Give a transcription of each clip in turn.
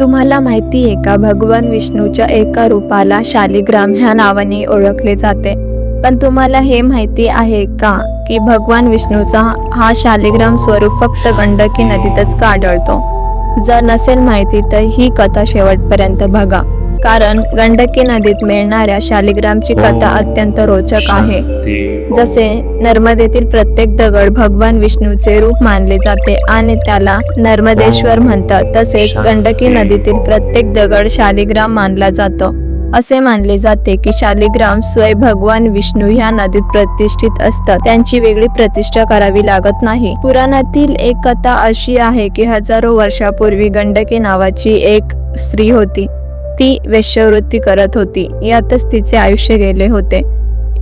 तुम्हाला माहिती आहे का भगवान विष्णूच्या एका रूपाला शालिग्राम ह्या नावाने ओळखले जाते. पण तुम्हाला हे माहिती आहे का की भगवान विष्णूचा हा शालिग्राम स्वरूप फक्त गंडकी नदीतच का आढळतो. जर नसेल माहिती तर ही कथा शेवटपर्यंत बघा. कारण गंडकी नदीत मिळणाऱ्या शालिग्रामची कथा अत्यंत रोचक आहे. जसे नर्मदेतील प्रत्येक दगड भगवान विष्णूचे रूप मानले जाते आणि त्याला नर्मदेश्वर म्हणतात तसेच गंडकी नदीतील प्रत्येक दगड शालिग्राम मानला जातो. असे मानले जाते की शालिग्राम स्वयं भगवान विष्णू ह्या नदीत प्रतिष्ठित असतात. त्यांची वेगळी प्रतिष्ठा करावी लागत नाही. पुराणातील एक कथा अशी आहे की हजारो वर्षापूर्वी गंडकी नावाची एक स्त्री होती. ती वेश्यावृत्ती करत होती. यातच तिचे आयुष्य गेले होते.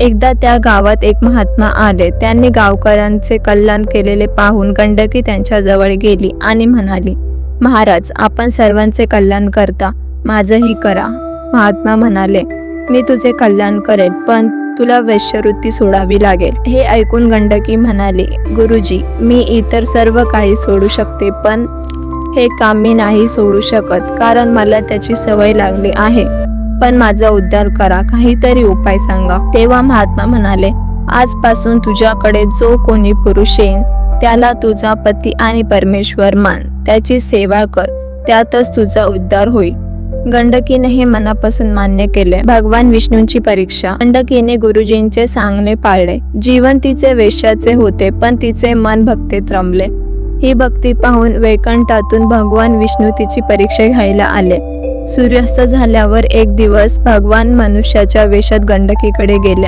एकदा त्या गावात एक महात्मा आले. त्यांनी गावकऱ्यांचे कल्याण केलेले पाहून गंडकी त्यांच्याजवळ गेली आणि म्हणाली महाराज आपण सर्वांचे कल्याण करता. माझंही करा. महात्मा म्हणाले मी तुझे कल्याण करेल पण तुला वैश्यवृत्ती सोडावी लागेल. हे ऐकून गंडकी म्हणाली गुरुजी मी इतर सर्व काही सोडू शकते पण हे काम मी नाही सोडू शकत कारण मला त्याची सवय लागली आहे. पण माझा उद्धार करा काहीतरी उपाय सांगा. तेव्हा महात्मा म्हणाले आजपासून तुझ्याकडे जो कोणी पुरुष येईल त्याला तुझा पती आणि परमेश्वर मान. त्याची सेवा कर त्यातच तुझा उद्धार होईल. गंडकीने हे मनापासून मान्य केले. भगवान विष्णूंची परीक्षा. गंडकीने गुरुजींचे सांगणे पाळले. जीवन तिचे वेश्याचे होते पण तिचे मन भक्तीत रमले. ही भक्ती पाहून वैकंठातून भगवान विष्णू तिची परीक्षा घ्यायला आले. सूर्यास्त झाल्यावर एक दिवस भगवान मनुष्याच्या वेशात गंडकीकडे गेले.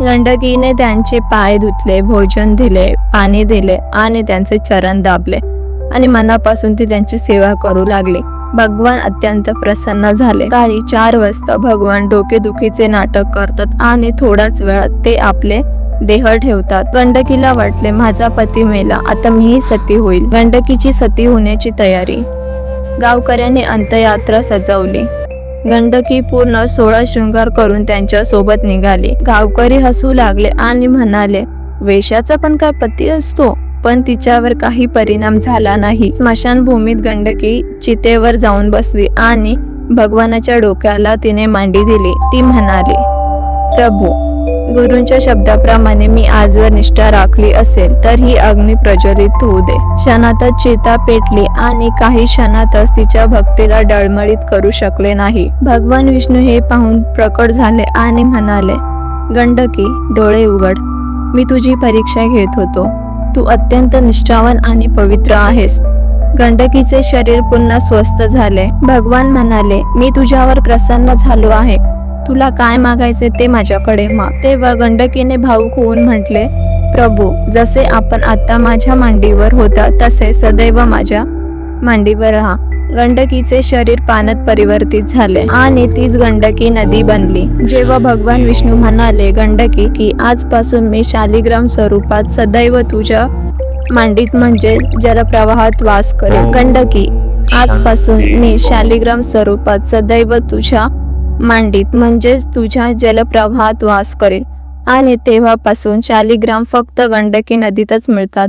गंडकीने त्यांचे पाय धुतले भोजन दिले पाणी दिले आणि त्यांचे चरण दाबले आणि मनापासून ती त्यांची सेवा करू लागली. भगवान अत्यंत प्रसन्न झाले. काळी चार वाजता भगवान डोकेदुखीचे नाटक करतात आणि थोड्याच वेळात ते आपले देह ठेवतात. गंडकीला वाटले माझा पती मेला. आता मीही सती होईल. गंडकीची सती होण्याची तयारी. गावकऱ्यांनी अंत्ययात्रा सजवली. गंडकी पूर्ण सोळा शृंगार करून त्यांच्यासोबत निघाली. गावकरी हसू लागले आणि म्हणाले वेशाचा पण काय पती असतो? पण तिच्यावर काही परिणाम झाला नाही. स्मशानभूमीत गंडकी चितेवर जाऊन बसली आणि भगवानाच्या डोक्याला तिने मांडी दिली. ती म्हणाली प्रभू गुरूंच्या शब्दाप्रमाणे मी आजवर निष्ठा राखली असेल तर ही अग्नी प्रज्वलित होऊ दे. क्षणातच चिता पेटली आणि काही क्षणातच तिच्या भक्तीला डळमळीत करू शकले नाही. भगवान विष्णू हे पाहून प्रकट झाले आणि म्हणाले गंडकी डोळे उघड. मी तुझी परीक्षा घेत होतो. तू अत्यंत निष्ठावान आणि पवित्र आहेस. गंडकीचे शरीर पुन्हा स्वस्थ झाले. भगवान म्हणाले मी तुझ्यावर प्रसन्न झालो आहे. तुला काय मागायचे ते माझ्याकडे माग. तेव्हा गंडकीने भाऊक होऊन म्हटले प्रभू जसे आपण आता माझ्या मांडीवर होता तसे सदैव माझ्या मांडीवर राहा. गंडकीचे शरीर पाण्यात परिवर्तित झाले आणि तीच गंडकी नदी बनली. जेव्हा भगवान विष्णू म्हणाले गंडकी की आजपासून मी शालिग्राम स्वरूपात सदैव तुझ्या मांडीत म्हणजे जलप्रवाहात वास करेन. गंडकी आजपासून मी शालिग्राम स्वरूपात सदैव तुझ्या मांडीत म्हणजेच तुझ्या जलप्रवाहात वास करेल. आणि तेव्हापासून शालिग्राम फक्त गंडकी नदीतच मिळतात.